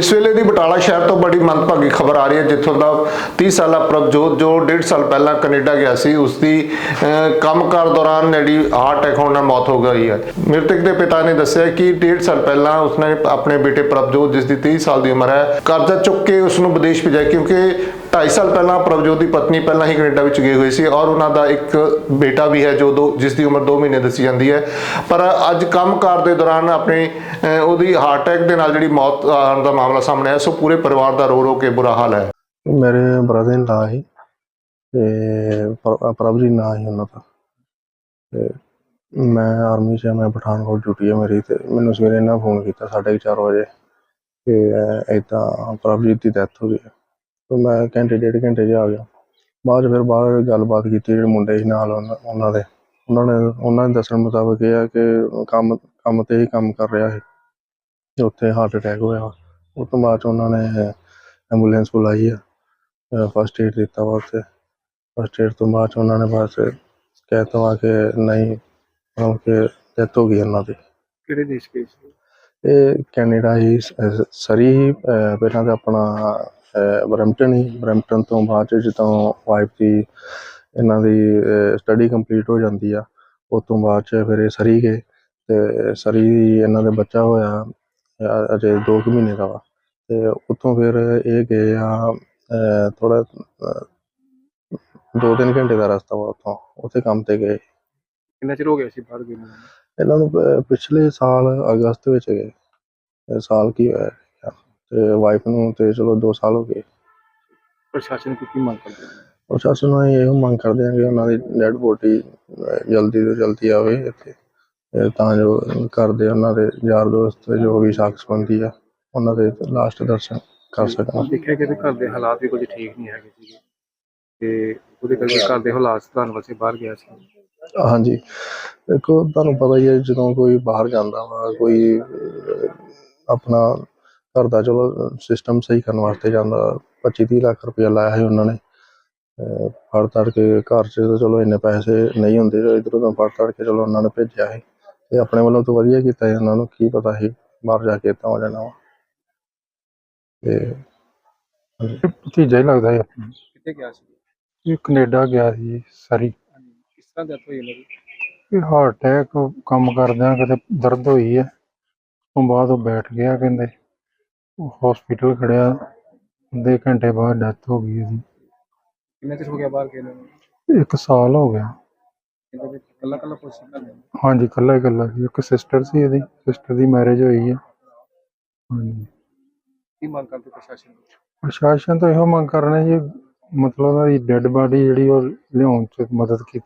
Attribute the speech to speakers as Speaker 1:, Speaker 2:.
Speaker 1: ਇਸ ਵੇਲੇ ਦੀ ਬਟਾਲਾ ਸ਼ਹਿਰ ਤੋਂ ਬੜੀ ਮੰਦਭਾਗੀ ਖਬਰ ਆ ਰਹੀ ਹੈ ਜਿੱਥੋਂ ਦਾ 30 ਸਾਲਾ ਪ੍ਰਭਜੋਤ ਜੋ 1.5 ਸਾਲ ਪਹਿਲਾਂ ਕੈਨੇਡਾ ਗਿਆ ਸੀ ਉਸ ਦੀ ਅਹ, ਕੰਮਕਾਰ ਦੌਰਾਨ ਜਿਹੜੀ ਹਾਰਟ ਅਟੈਕ ਹੋਣ ਨਾਲ ਮੌਤ ਹੋ ਗਈ ਹੈ। ਮ੍ਰਿਤਕ ਦੇ ਪਿਤਾ ਨੇ ਦੱਸਿਆ ਕਿ 1.5 ਸਾਲ ਪਹਿਲਾਂ ਉਸਨੇ ਆਪਣੇ ਬੇਟੇ ਪ੍ਰਭਜੋਤ ਜਿਸ ਦੀ 30 ਸਾਲ ਦੀ ਉਮਰ ਹੈ ਕਰਜ਼ਾ ਚੁੱਕ ਕੇ ਉਸ ਨੂੰ ਵਿਦੇਸ਼ ਭੇਜਿਆ ਕਿਉਂਕਿ 2.5 ਸਾਲ ਪਹਿਲਾਂ ਪ੍ਰਭਜੋਤ ਦੀ ਪਤਨੀ ਪਹਿਲਾਂ ਹੀ ਕੈਨੇਡਾ ਵਿੱਚ ਗਈ ਹੋਈ ਸੀ ਔਰ ਉਹਨਾਂ ਦਾ ਇੱਕ ਬੇਟਾ ਵੀ ਹੈ ਜੋ ਦੋ ਜਿਸ ਦੀ ਉਮਰ 2 ਮਹੀਨੇ ਦੱਸੀ ਜਾਂਦੀ ਹੈ। ਪਰ ਅੱਜ ਕੰਮਕਾਰ ਦੇ ਦੌਰਾਨ ਆਪਣੀ ਅਹ, ਉਹਦੀ ਹਾਰਟ ਅਟੈਕ ਦੇ ਨਾਲ ਜਿਹੜੀ ਮੌਤ ਆਉਣ ਦਾ ਮਾਮਲਾ ਸਾਹਮਣੇ ਆਇਆ ਸੋ ਪੂਰੇ ਪਰਿਵਾਰ ਦਾ ਰੋ ਰੋ ਕੇ ਬੁਰਾ ਹਾਲ ਹੈ।
Speaker 2: ਮੇਰੇ ਬ੍ਰਦਰ ਇਨ ਲਾ ਸੀ ਤੇ ਪ੍ਰ- ਪ੍ਰਭ ਜੀ ਨਾਂ ਸੀ ਉਹਨਾਂ ਦਾ। ਤੇ ਮੈਂ ਆਰਮੀ 'ਚ ਹਾਂ, ਮੈਂ ਪਠਾਨਕੋਟ ਡਿਊਟੀ ਹੈ ਮੇਰੀ ਤੇ ਮੈਨੂੰ ਸਵੇਰੇ ਇਹਨਾਂ ਫੋਨ ਕੀਤਾ 4:30 ਵਜੇ ਕਿ ਇਦਾਂ ਪ੍ਰਭਜੀਤ ਦੀ ਡੈਥ ਹੋ ਗਈ ਹੈ। ਤੇ ਮੈਂ ਘੰਟੇ ਡੇਢ ਘੰਟੇ 'ਚ ਆ ਗਿਆ। ਬਾਅਦ 'ਚ ਫਿਰ ਬਾਹਰ ਗੱਲਬਾਤ ਕੀਤੀ ਜਿਹੜੇ ਮੁੰਡੇ ਸੀ ਨਾਲ ਉਹਨਾਂ ਉਹਨਾਂ ਦੇ। ਉਹਨਾਂ ਨੇ ਉਹਨਾਂ ਦੇ ਦੱਸਣ ਮੁਤਾਬਕ ਇਹ ਆ ਕਿ ਕੰਮ ਕੰਮ ਤੇ ਹੀ ਕੰਮ ਕਰ ਰਿਹਾ ਸੀ। ਤੇ ਉੱਥੇ ਹਾਰਟ ਅਟੈਕ ਹੋਇਆ। ਉਸ ਤੋਂ ਬਾਅਦ 'ਚ ਉਹਨਾਂ ਨੇ ਐਂਬੂਲੈਂਸ ਬੁਲਾਈ ਆ ਫਸਟ ਏਡ ਦਿੱਤਾ ਵਾ ਉੱਥੇ। ਫਸਟ ਏਡ ਤੋਂ ਬਾਅਦ 'ਚ ਉਹਨਾਂ ਨੇ ਬਸ ਕਹਿਤਾ ਵਾ ਕਿ ਨਹੀਂ ਮਤਲਬ ਕਿ ਡੈਥ ਹੋ ਗਈ ਉਹਨਾਂ ਦੀ।
Speaker 3: ਕਿਹੜੇ ਦੇਸ਼ ਗਏ ਸੀ?
Speaker 2: ਇਹ ਕੈਨੇਡਾ ਹੀ ਸ- ਸਰੀ ਹੀ, ਅਹ ਪਹਿਲਾਂ ਤਾਂ ਆਪਣਾ ਅਹ ਬਰੈਂਪਟਨ ਹੀ। ਬਰੈਂਪਟਨ ਤੋਂ ਬਾਅਦ 'ਚ ਜਦੋਂ ਵਾਈਫ ਦੀ ਇਹਨਾਂ ਦੀ ਸਟੱਡੀ ਕੰਪਲੀਟ ਹੋ ਜਾਂਦੀ ਆ ਉਸ ਤੋਂ ਬਾਅਦ 'ਚ ਫਿਰ ਇਹ ਸਰੀ ਗਏ। ਤੇ ਸਰੀ ਇਹਨਾਂ ਦੇ ਬੱਚਾ ਹੋਇਆ ਅਜੇ 2 ਮਹੀਨੇ ਦਾ ਵਾ। ਤੇ ਉੱਥੋਂ ਫਿਰ ਇਹ ਗਏ ਆ ਥੋੜਾ ਦੋ ਤਿੰਨ ਘੰਟੇ ਦਾ ਰਸਤਾ ਵਾ ਉੱਥੋਂ ਉੱਥੇ ਕੰਮ ਤੇ ਗਏ।
Speaker 3: ਕਿੰਨਾ ਚਿਰ ਹੋ ਗਿਆ ਸੀ ਬਾਹਰ ਗਏ ਨੂੰ?
Speaker 2: ਇਹਨਾਂ ਨੂੰ ਪ- ਪਿਛਲੇ ਸਾਲ ਅਗਸਤ ਵਿੱਚ ਗਏ। ਇਹ ਸਾਲ ਕੀ ਹੋਇਆ। ਤੇ ਵਾਈਫ ਨੂੰ ਤੇ ਚਲੋ 2 ਸਾਲ ਹੋ ਗਏ।
Speaker 3: ਪ੍ਰਸ਼ਾਸਨ ਕੋਲ ਕੀ ਮੰਗ ਕਰਦੇ ਹੋ
Speaker 2: ਪ੍ਰਸ਼ਾਸਨ ਨੂੰ ਇਹੋ ਮੰਗ ਕਰਦੇ ਹਾਂ ਕਿ ਉਹਨਾਂ ਦੀ ਡੈਡ ਬੋਡੀ ਜਲਦੀ ਤੋਂ ਜਲਦੀ ਆਵੇ ਇੱਥੇ। ਤੇ ਜੋ ਕਰਦੇ ਉਹਨਾਂ ਦੇ ਯਾਰ ਦੋਸਤ ਜੋ ਵੀ ਸਾਖ ਸੰਬੰਧੀ ਆ ਉਹਨਾਂ ਦੇ ਲਾਸਟ ਦਰਸ਼ਨ ਕਰ ਸਕਣ।
Speaker 3: ਦੇਖਿਆ ਕਿ ਇਹਦੇ ਘਰ ਦੇ ਹਾਲਾਤ ਵੀ ਕੁਝ ਠੀਕ ਨਹੀਂ ਹੈਗੇ ਸੀਗੇ। ਤੇ ਉਹਦੇ ਕਰਕੇ ਘਰ ਦੇ ਹਾਲਾਤ ਸੁਧਾਰਨ ਵਾਸਤੇ ਬਾਹਰ ਗਿਆ ਸੀ।
Speaker 2: ਹਾਂਜੀ। ਦੇਖੋ ਤੁਹਾਨੂੰ ਪਤਾ ਹੀ ਹੈ ਜਦੋਂ ਕੋਈ ਬਾਹਰ ਜਾਂਦਾ ਵਾ ਕੋਈ ਆਪਣਾ ਘਰ ਦਾ ਚਲੋ ਸਿਸਟਮ ਸਹੀ ਕਰਨ ਵਾਸਤੇ ਜਾਂਦਾ 25 30 ਲੱਖ ਰੁਪਇਆ ਲਾਇਆ ਸੀ ਉਹਨਾਂ ਨੇ। ਫੜ ਤੜ ਕੇ ਘਰ 'ਚ ਚਲੋ ਇੰਨੇ ਪੈਸੇ ਨਹੀਂ ਹੁੰਦੇ ਇਧਰੋਂ ਤਾਂ ਫੜ ਤੜ ਕੇ ਚਲੋ ਉਹਨਾਂ ਨੇ ਭੇਜਿਆ ਸੀ। ਤੇ ਆਪਣੇ ਵੱਲੋਂ ਤਾਂ ਵਧੀਆ ਕੀਤਾ ਸੀ ਉਹਨਾਂ ਨੂੰ ਕੀ ਪਤਾ ਸੀ ਬਾਹਰ ਜਾ ਕੇ ਤਾਂ ਹੋ ਜਾਣਾ ਵਾ। ਤੇ
Speaker 4: ਭਤੀਜਾ ਹੀ ਲੱਗਦਾ ਹੈ
Speaker 3: ਕਿੱਥੇ ਗਿਆ ਸੀ?
Speaker 4: ਇਹ ਕੈਨੇਡਾ ਗਿਆ ਸੀ ਸਰੀ।
Speaker 3: ਕਿਸ ਤਰ੍ਹਾਂ ਡੈਥ ਹੋਈ ਉਹਨਾਂ ਦੀ?
Speaker 4: ਇਹ ਹਾਰਟ ਅਟੈਕ ਕੰਮ ਕਰਦਿਆਂ ਕਿਤੇ ਦਰਦ ਹੋਈ ਹੈ ਉਸ ਤੋਂ ਬਾਅਦ ਉਹ ਬੈਠ ਗਿਆ ਕਹਿੰਦੇ। ਹਸਪੀਟਲ ਖੜਿਆ ਅੱਧੇ ਘੰਟੇ ਬਾਅਦ ਡੈਥ ਹੋ ਗਈ ਉਹਦੀ।
Speaker 3: ਕਿੰਨਾ ਚਿਰ ਹੋ ਗਿਆ ਬਾਹਰ ਗਏ ਨੂੰ?
Speaker 4: ਇੱਕ ਸਾਲ ਹੋ ਗਿਆ।
Speaker 3: ਕਹਿੰਦੇ ਵੀ ਕੱਲਾ ਕੱਲਾ ਪੁੱਛ
Speaker 4: ਹਾਂਜੀ ਇਕੱਲਾ ਹੀ ਇਕੱਲਾ ਸੀ। ਇੱਕ ਸਿਸਟਰ ਸੀ ਇਹਦੀ। ਸਿਸਟਰ ਦੀ ਮੈਰਿਜ ਹੋਈ ਹੈ ਹਾਂਜੀ।
Speaker 3: ਕੀ ਮੰਗ ਕਰਦੇ ਪ੍ਰਸ਼ਾਸਨ ਤੋਂ?
Speaker 4: ਪ੍ਰਸ਼ਾਸਨ ਤੋਂ ਇਹੋ ਮੰਗ ਕਰ ਰਹੇ ਜੀ ਮਤਲਬ ਉਹਦੀ ਡੈੱਡ ਬਾਡੀ ਜਿਹੜੀ ਉਹ ਲਿਆਉਣ ਚ ਮਦਦ ਕੀਤੀ